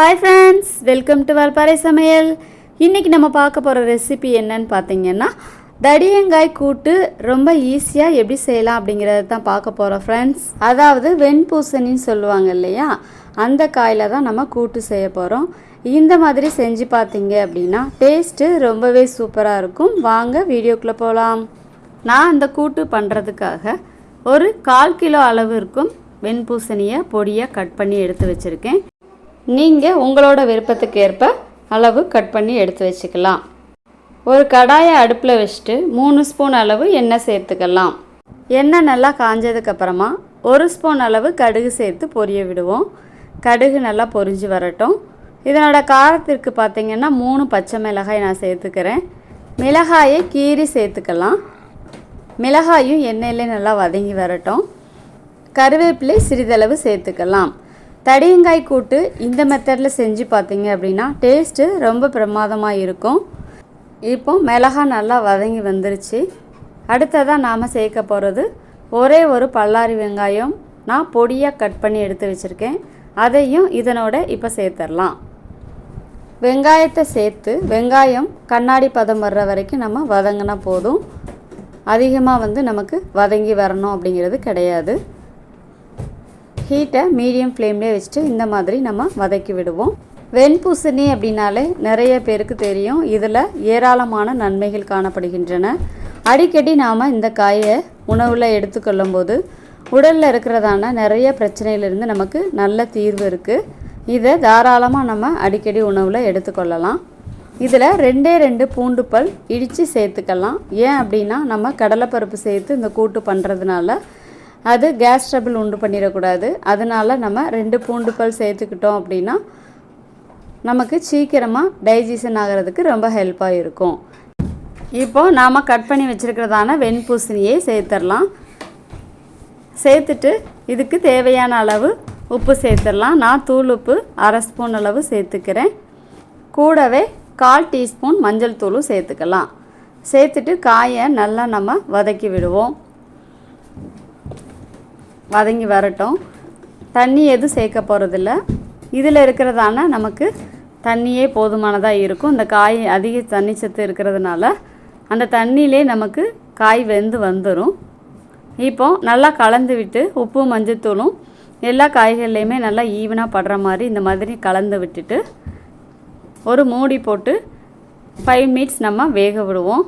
Hi friends welcome to Valparai சமையல் இன்றைக்கி நம்ம பார்க்க போகிற ரெசிபி என்னன்னு பார்த்தீங்கன்னா தடியங்காய் கூட்டு ரொம்ப ஈஸியாக எப்படி செய்யலாம் அப்படிங்கிறத தான் பார்க்க போகிறோம் ஃப்ரெண்ட்ஸ் அதாவது வெண்பூசணின்னு சொல்லுவாங்க இல்லையா? அந்த காயில் தான் நம்ம கூட்டு செய்ய போகிறோம் இந்த மாதிரி செஞ்சு பார்த்தீங்க அப்படின்னா டேஸ்ட்டு ரொம்பவே சூப்பராக இருக்கும். வாங்க வீடியோக்குள்ளே போகலாம் நான் அந்த கூட்டு பண்ணுறதுக்காக ஒரு கால் கிலோ அளவு இருக்கும் வெண்பூசணியை பொடியாக கட் பண்ணி எடுத்து வச்சுருக்கேன். நீங்கள் உங்களோட விருப்பத்துக்கு ஏற்ப அளவு கட் பண்ணி எடுத்து வச்சுக்கலாம். ஒரு கடாயை அடுப்பில் வச்சுட்டு மூணு ஸ்பூன் அளவு எண்ணெய் சேர்த்துக்கலாம். எண்ணெய் நல்லா காஞ்சதுக்கப்புறமா ஒரு ஸ்பூன் அளவு கடுகு சேர்த்து பொரிய விடுவோம். கடுகு நல்லா பொரிஞ்சு வரட்டும். இதனோட காரத்திற்கு பார்த்திங்கன்னா மூணு பச்சை மிளகாய் நான் சேர்த்துக்கிறேன். மிளகாயை கீறி சேர்த்துக்கலாம். மிளகாயும் எண்ணெயிலே நல்லா வதங்கி வரட்டும். கருவேப்பிலை சிறிதளவு சேர்த்துக்கலாம். தடியங்காய் கூட்டு இந்த மெத்தடில் செஞ்சு பார்த்தீங்க அப்படின்னா டேஸ்ட்டு ரொம்ப பிரமாதமாக இருக்கும். இப்போ மிளகா நல்லா வதங்கி வந்துருச்சு. அடுத்ததாக நாம் சேர்க்க போகிறது ஒரே ஒரு பல்லாரி வெங்காயம் நான் பொடியாக கட் பண்ணி எடுத்து வச்சுருக்கேன். அதையும் இதனோட இப்போ சேர்த்துடலாம் வெங்காயத்தை சேர்த்து வெங்காயம் கண்ணாடி பதம் வர்ற வரைக்கும் நம்ம வதங்கினா போதும். அதிகமாக வந்து நமக்கு வதங்கி வரணும் அப்படிங்கிறது கிடையாது. ஹீட்டை மீடியம் ஃப்ளேம்லேயே வச்சுட்டு இந்த மாதிரி நம்ம வதக்கி விடுவோம். வெண்பூசணி அப்படின்னாலே நிறைய பேருக்கு தெரியும். இதில் ஏராளமான நன்மைகள் காணப்படுகின்றன. அடிக்கடி நாம் இந்த காயை உணவில் எடுத்துக்கொள்ளும் போது உடலில் இருக்கிறதான நிறைய பிரச்சனையிலிருந்து நமக்கு நல்ல தீர்வு இருக்குது இதை தாராளமாக நம்ம அடிக்கடி உணவில் எடுத்துக்கொள்ளலாம். இதில் ரெண்டே ரெண்டு பூண்டு பல் இடித்து சேர்த்துக்கலாம். ஏன் அப்படின்னா நம்ம கடலைப்பருப்பு சேர்த்து இந்த கூட்டு பண்ணுறதுனால அது கேஸ் ட்ரபிள் உண்டு பண்ணிடக்கூடாது. அதனால் நம்ம ரெண்டு பூண்டு பல் சேர்த்துக்கிட்டோம் அப்படின்னா நமக்கு சீக்கிரமாக டைஜஷன் ஆகிறதுக்கு ரொம்ப ஹெல்ப்பாக இருக்கும். இப்போது நாம் கட் பண்ணி வச்சுருக்கிறதான வெண்பூசணியை சேர்த்துடலாம் சேர்த்துட்டு இதுக்கு தேவையான அளவு உப்பு சேர்த்துடலாம் நான் தூள் உப்பு அரை ஸ்பூன் அளவு சேர்த்துக்கிறேன். கூடவே கால் டீஸ்பூன் மஞ்சள் தூளும் சேர்த்துக்கலாம். சேர்த்துட்டு காயை நல்லா நம்ம வதக்கி விடுவோம். வதங்கி வரட்டும். தண்ணி எதுவும் சேர்க்க போகிறதில்ல இதில் இருக்கிறதான நமக்கு தண்ணியே போதுமானதாக இருக்கும். இந்த காய் அதிக தண்ணி சத்து இருக்கிறதுனால அந்த தண்ணியிலே நமக்கு காய் வெந்து வந்துடும் இப்போ நல்லா கலந்து விட்டு உப்பு மஞ்சத்தூளும் எல்லா காய்கறிலையுமே நல்லா ஈவனாக படுற மாதிரி இந்த மாதிரி கலந்து விட்டுட்டு ஒரு மூடி போட்டு ஃபைவ் மினிட்ஸ் நம்ம வேக விடுவோம்.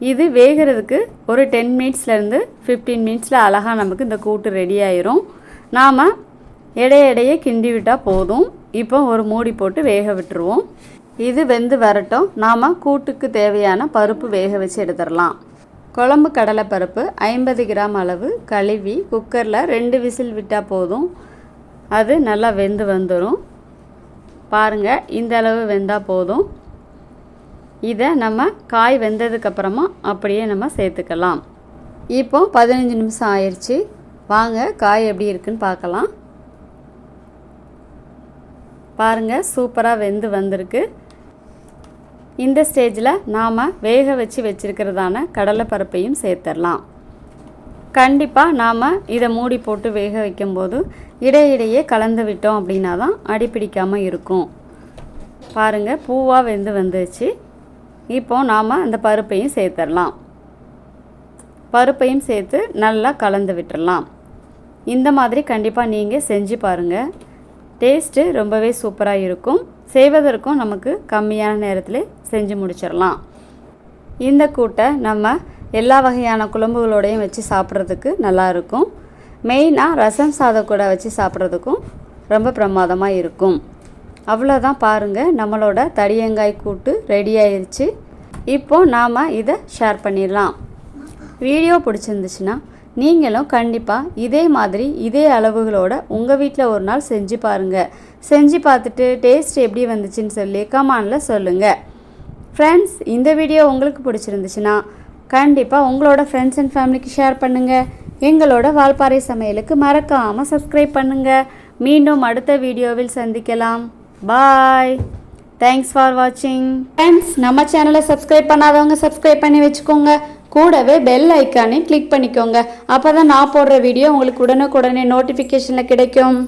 இது வேகிறதுக்கு ஒரு டென் மினிட்ஸ்லேருந்து ஃபிஃப்டீன் மினிட்ஸில் அழகாக நமக்கு இந்த கூட்டு ரெடி ஆயிரும். நாம் இடையடையே கிண்டி விட்டால் போதும். இப்போ ஒரு மூடி போட்டு வேக விட்டுருவோம். இது வெந்து வரட்டும். நாம் கூட்டுக்கு தேவையான பருப்பு வேக வச்சு எடுத்துடலாம். குழம்பு கடலை பருப்பு ஐம்பது கிராம் அளவு கழுவி குக்கரில் ரெண்டு விசில் விட்டால் போதும். அது நல்லா வெந்து வந்துடும் பாருங்கள் இந்த அளவு வெந்தால் போதும். இதை நம்ம காய் வெந்ததுக்கப்புறமா அப்படியே நம்ம சேர்த்துக்கலாம். இப்போ பதினஞ்சு நிமிஷம் ஆயிடுச்சு வாங்க காய் எப்படி இருக்குன்னு பார்க்கலாம். பாருங்கள் சூப்பராக வெந்து வந்திருக்கு. இந்த ஸ்டேஜில் நாம் வேக வச்சு வச்சுருக்கிறதான கடலைப்பருப்பையும் சேர்த்துடலாம் கண்டிப்பாக நாம் இதை மூடி போட்டு வேக வைக்கும்போது இடையிடையே கலந்து விட்டோம் அப்படின்னா தான் அடிப்பிடிக்காமல் இருக்கும். பாருங்கள் பூவாக வெந்து வந்துருச்சு. இப்போ நாம் அந்த பருப்பையும் சேர்த்துடலாம் பருப்பையும் சேர்த்து நல்லா கலந்து விட்டுடலாம் இந்த மாதிரி கண்டிப்பாக நீங்கள் செஞ்சு பாருங்கள் டேஸ்ட்டு ரொம்பவே சூப்பராக இருக்கும். செய்வதற்கும் நமக்கு கம்மியான நேரத்தில் செஞ்சு முடிச்சிடலாம் இந்த கூட்டை நம்ம எல்லா வகையான குழம்புகளோடையும் வச்சு சாப்பிட்றதுக்கு நல்லாயிருக்கும் மெயினாக ரசம் சாதம் கூட வச்சு சாப்பிட்றதுக்கும் ரொம்ப பிரமாதமாக இருக்கும். அவ்வளோதான் பாருங்கள் நம்மளோட தடியங்காய் கூட்டு ரெடி ஆயிடுச்சு இப்போது நாம் இதை ஷேர் பண்ணிடலாம். வீடியோ பிடிச்சிருந்துச்சுன்னா நீங்களும் கண்டிப்பாக இதே மாதிரி இதே அளவுகளோட உங்கள் வீட்டில் ஒரு நாள் செஞ்சு பாருங்கள் செஞ்சு பார்த்துட்டு டேஸ்ட் எப்படி வந்துச்சுன்னு சொல்லி கமானில் சொல்லுங்கள் ஃப்ரெண்ட்ஸ் இந்த வீடியோ உங்களுக்கு பிடிச்சிருந்துச்சுன்னா கண்டிப்பாக உங்களோட ஃப்ரெண்ட்ஸ் அண்ட் ஃபேமிலிக்கு ஷேர் பண்ணுங்கள் எங்களோட வால்பாறை சமையலுக்கு மறக்காமல் சப்ஸ்கிரைப் பண்ணுங்கள் மீண்டும் அடுத்த வீடியோவில் சந்திக்கலாம். பாய் தேங்க்ஸ் ஃபார் வாட்சிங் ஃப்ரெண்ட்ஸ் நம்ம சேனலை சப்ஸ்கிரைப் பண்ணாதவங்க சப்ஸ்கிரைப் பண்ணி வச்சுக்கோங்க. கூடவே பெல் ஐக்கானையும் கிளிக் பண்ணிக்கோங்க. அப்போ தான் நான் போடுற வீடியோ உங்களுக்கு உடனுக்குடனே நோட்டிஃபிகேஷனில் கிடைக்கும்.